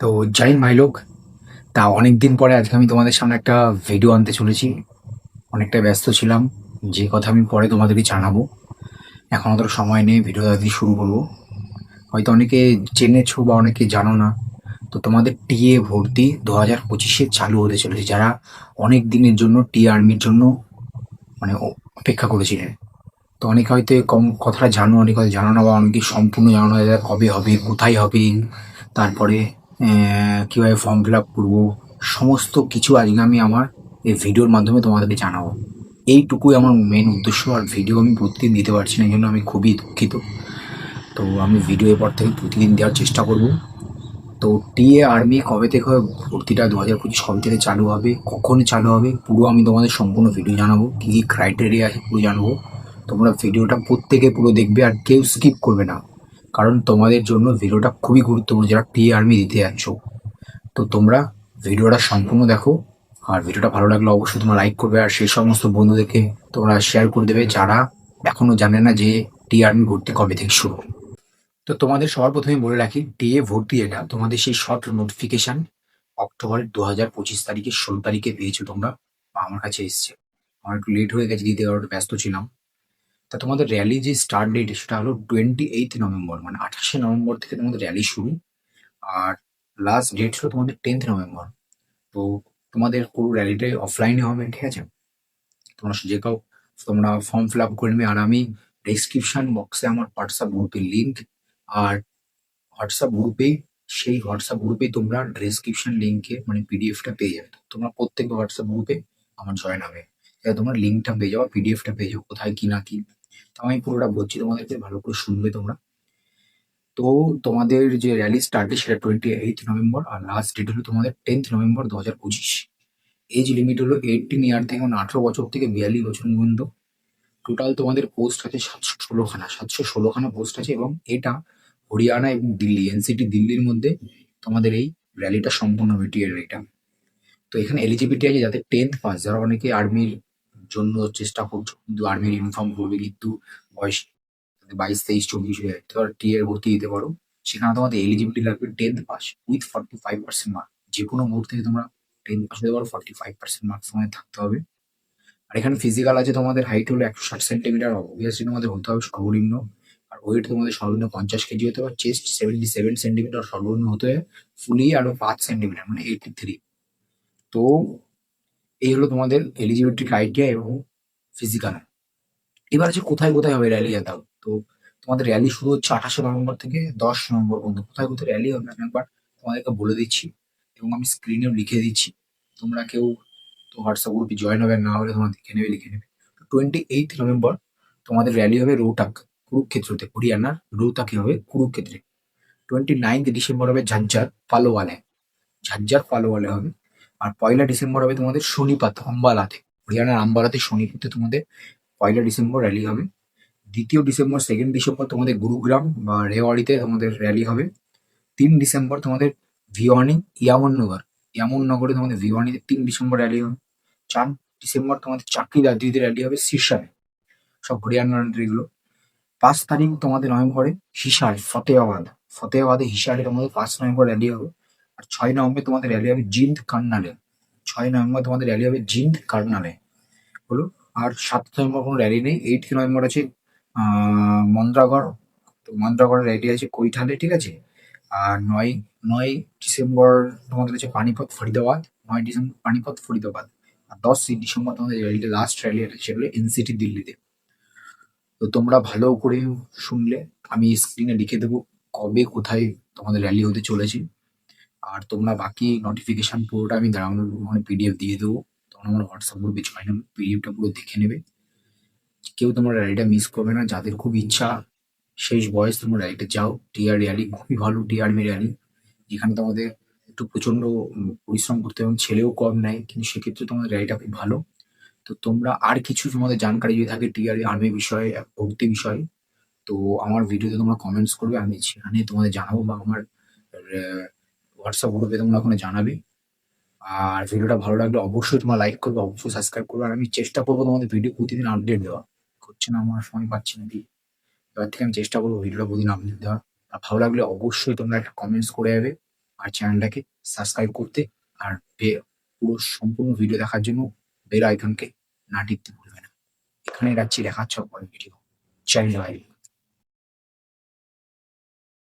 তো জয় ভাই লোক, তা অনেক দিন পরে আজকে আমি তোমাদের সামনে একটা ভিডিও আনতে চলেছি। অনেকটা ব্যস্ত ছিলাম, যে কথা আমি পরে তোমাদেরকে জানাব। এখন অত সময় নেই ভিডিও দিয়ে শুরু করব। হয়তো অনেকে জেনেছো বা অনেকে জানো না, তো তোমাদের টিএ ভর্তি দু হাজার পঁচিশে চালু হতে চলেছে, যারা অনেক দিনের জন্য টি আর্মির জন্য মানে অপেক্ষা করেছিলেন। তো অনেকে হয়তো কম কথাটা জানো, অনেকে হয়তো জানো না বা অনেকে সম্পূর্ণ জানো না কবে হবে, কোথায় হবে, তারপরে কীভাবে ফর্ম ফিল আপ করব, সমস্ত কিছু আজকে আমি আমার এই ভিডিওর মাধ্যমে তোমাদেরকে জানাব। এইটুকুই আমার মেন উদ্দেশ্য, আর ভিডিও আমি প্রতিদিন দিতে পারছি না এই জন্য আমি খুবই দুঃখিত। তো আমি ভিডিও এরপর থেকে প্রতিদিন দেওয়ার চেষ্টা করব। তো টিএ আর্মি কবে থেকে ভর্তিটা দু হাজার পঁচিশ কবে থেকে চালু হবে, কখন চালু হবে, পুরো আমি তোমাদের সম্পূর্ণ ভিডিও জানাব। কী কী ক্রাইটেরিয়া আছে, পুরো জানব। তোমরা ভিডিওটা প্রত্যেকে পুরো দেখবে, আর কেউ স্কিপ করবে না। কারণ তোমাদের জন্য ভিডিওটা খুবই গুরুত্বপূর্ণ, যারা টিএ আর্মি দিতে যাচ্ছ তো তোমরা ভিডিওটা সম্পূর্ণ দেখো, আর ভিডিওটা ভালো লাগলে অবশ্যই তোমরা লাইক করবে, আর সেই সমস্ত বন্ধুদেরকে তোমরা শেয়ার করে দেবে যারা এখনও জানে না যে টি আর্মি ভর্তি কবে থেকে শুরু। তো তোমাদের সবার প্রথমে বলে রাখি ডিএ ভর্তি এটা। তোমাদের সেই শর্ট নোটিফিকেশন অক্টোবর দু হাজার পঁচিশ তারিখে ষোলো তারিখে পেয়েছ তোমরা আমার কাছে এসছে। আমার একটু লেট হয়ে গেছে, দিতে ব্যস্ত ছিলাম। তা তোমাদের র্যালি যে স্টার্ট ডেট সেটা হলো টোয়েন্টি এইথ নভেম্বর মানে আঠাশে নভেম্বর থেকে তোমাদের র্যালি শুরু। আর লাস্ট ডেট ছিল তোমাদের টেন্থ নভেম্বর তো তোমাদের পুরো র্যালিটাই অফলাইনে হবে, ঠিক আছে? তোমরা যে কাউ, তোমরা ফর্ম ফিল আপ করে নেবে, আর আমি ডেসক্রিপশন বক্সে আমার হোয়াটসঅ্যাপ গ্রুপের লিঙ্ক আর হোয়াটসঅ্যাপ গ্রুপে সেই হোয়াটসঅ্যাপ গ্রুপে তোমরা ডেসক্রিপশন লিঙ্কে মানে পিডিএফটা পেয়ে যাবে। তোমরা প্রত্যেক হোয়াটসঅ্যাপ গ্রুপে আমার জয়েন হবে। তোমরা লিঙ্কটা পেয়ে যাও পিডিএফটা পেয়ে যাও, কোথায় কি না কি। আমি পুরোটা বলছি, তোমাদেরকে ভালো করে শুনবে তোমরা। তো তোমাদের যে র্যালি স্টার্ট সেটা টোয়েন্টি এইট নভেম্বর আর লাস্ট ডেট হলো তোমাদের টেন্থ নভেম্বর দু হাজার পঁচিশ। এজ লিমিট হলো এইটিন ইয়ার থেকে মানে আঠারো বছর থেকে বিয়াল্লিশ বছর পর্যন্ত। টোটাল তোমাদের পোস্ট আছে সাতশো ষোলোখানা সাতশো ষোলোখানা পোস্ট আছে এবং এটা হরিয়ানা এবং দিল্লি এনসিটি দিল্লির মধ্যে তোমাদের এই র্যালিটা সম্পূর্ণ হবে টিএর র্যালিটা তো এখানে এলিজিবিলিটি আছে যাতে টেন্থ পাস যারা অনেকে আর্মির জন্য চেষ্টা করছ, কিন্তু আর্মির ইউনিফর্ম করবে কিন্তু বয়স বাইশ, তেইশ, চব্বিশ হয়ে যায় তো টিএর ভর্তি দিতে পারো। সেখানে তোমাদের এলিজিবিলিটি লাগবে tenth pass with forty five percent mark যে কোনো থেকে তোমরা টেন্থ পাস হতে পারো ফর্টি ফাইভ পার্সেন্ট মার্কস তোমাদের থাকতে হবে। আর এখানে ফিজিক্যাল আছে তোমাদের হাইট হলো একশো ষাট সেন্টিমিটার অবভিয়াসলি তোমাদের হতে হবে সর্বনিম্ন। আর ওয়েট তোমাদের সর্বনিম্ন পঞ্চাশ কেজি হতে হবে চেস্ট সেভেন্টি সেভেন সেন্টিমিটার সর্বনিম্ন হতে হবে, ফুলি আরও পাঁচ সেন্টিমিটার মানে এইটি থ্রি তো এই হলো তোমাদের এলিজিবিলিটি ক্রাইটেরিয়া এবং ফিজিক্যাল এবার আছে কোথায় কোথায় হবে র্যালি দাও তো তোমাদের র্যালি শুরু হচ্ছে আঠাশে নভেম্বর থেকে দশ নভেম্বর পর্যন্ত। কোথায় কোথায় র্যালি হবে আমি একবার তোমাদেরকে বলে দিচ্ছি এবং আমি স্ক্রিনেও লিখে দিচ্ছি। তোমরা কেউ তো হোয়াটসঅ্যাপ গ্রুপে জয়েন হবে না হলে তোমরা দেখে নেবে, লিখে নেবে। তো টোয়েন্টি এইট নভেম্বর তোমাদের র্যালি হবে রোহটাক, কুরুক্ষেত্রতে, হরিয়ানার রোহতাকে হবে কুরুক্ষেত্রে। টোয়েন্টি নাইন্থ ডিসেম্বর হবে ঝাজ্জার পালোয়ালে। ঝাজ্জার পালোয়ালে হবে আর পয়লা ডিসেম্বর হবে তোমাদের শনিপাত আম্বালাতে হরিয়ানার আম্বালাতে শনিপাতে তোমাদের পয়লা ডিসেম্বর র্যালি হবে। দ্বিতীয় ডিসেম্বর সেকেন্ড ডিসেম্বর তোমাদের গুরুগ্রাম বা রেওয়াড়িতে তোমাদের র্যালি হবে। তিন ডিসেম্বর তোমাদের ভিওয়ানি, ইয়ামননগর। ইয়ামননগরে তোমাদের ভিওয়ানিতে তিন ডিসেম্বর র্যালি হবে। চার ডিসেম্বর তোমাদের চাকরি দাদিতে র্যালি হবে শীর্ষায় সব হরিয়ানার এগুলো পাঁচ তারিখ তোমাদের নভেম্বরে হিসার, ফতেহাবাদ। ফতেহাবাদে হিসারে তোমাদের পাঁচ নভেম্বর র্যালি হবে। আর ছয় নভেম্বর তোমাদের র্যালি হবে জিন্দ কার্নালে। ছয় নভেম্বর তোমাদের র্যালি হবে জিন্দ কার্নালে। হলো আর সাত নভেম্বর কোনো র্যালি নেই। এইট নভেম্বর আছে? মন্দ্রাগড়। তো মন্দ্রাগড়ের র্যালি আছে কৈঠালে, ঠিক আছে? আর নয় নয় ডিসেম্বর তোমাদের আছে পানিপথ ফরিদাবাদ। নয় ডিসেম্বর পানিপথ ফরিদাবাদ। আর দশ ডিসেম্বর তোমাদের র্যালিটা লাস্ট র্যালি সেগুলো এনসিটি দিল্লিতে। তো তোমরা ভালো করে শুনলে, আমি স্ক্রিনে লিখে দেবো কবে কোথায় তোমাদের র্যালি হতে চলেছে। আর তোমরা বাকি নোটিফিকেশন পুরোটা আমি ডাউনলোড মানে পিডিএফ দিয়ে দেবো। তখন আমার হোয়াটসঅ্যাপ গ্রুপে জয়েন হবে পিডিএফটা পুরো দেখে নেবে। কেউ তোমার র্যালিটা মিস করবে না যাদের খুব ইচ্ছা শেষ বয়স তোমরা র্যালিটা যাও। টিআর র্যালি খুবই ভালো টিআরমি র্যালি যেখানে তোমাদের একটু প্রচণ্ড উম, পরিশ্রম করতে এবং ছেলেও কম নেয় কিন্তু সেক্ষেত্রে তোমাদের র্যালিটা খুব ভালো। তো তোমরা আর কিছু তোমাদের জানকারি যদি থাকে টিআর আর্মি বিষয়ে ভর্তি বিষয়ে তো আমার ভিডিওতে তোমরা কমেন্টস করবে আমি সেখানে তোমাদের জানাব বা আমার হোয়াটসঅ্যাপ গ্রুপে তোমরা ওখানে জানাবে। আর ভিডিওটা ভালো লাগলে অবশ্যই তোমরা লাইক করবে, অবশ্যই সাবস্ক্রাইব করবে। আর আমি চেষ্টা করব তোমাদের ভিডিও প্রতিদিন আপডেট দেওয়া হচ্ছে না আমার সময় পাচ্ছি না কি এবার থেকে আমি চেষ্টা করব ভিডিওটা প্রতিদিন আপডেট দেওয়া আর ভালো লাগলে অবশ্যই তোমরা একটা কমেন্টস করে যাবে আর চ্যানেলটাকে সাবস্ক্রাইব করতে। আর পুরো সম্পূর্ণ ভিডিও দেখার জন্য বেল আইকনকে না টিপতে ভুলবে না। এখানে রাখছি। দেখা হচ্ছে পরের ভিডিও চ্যানেল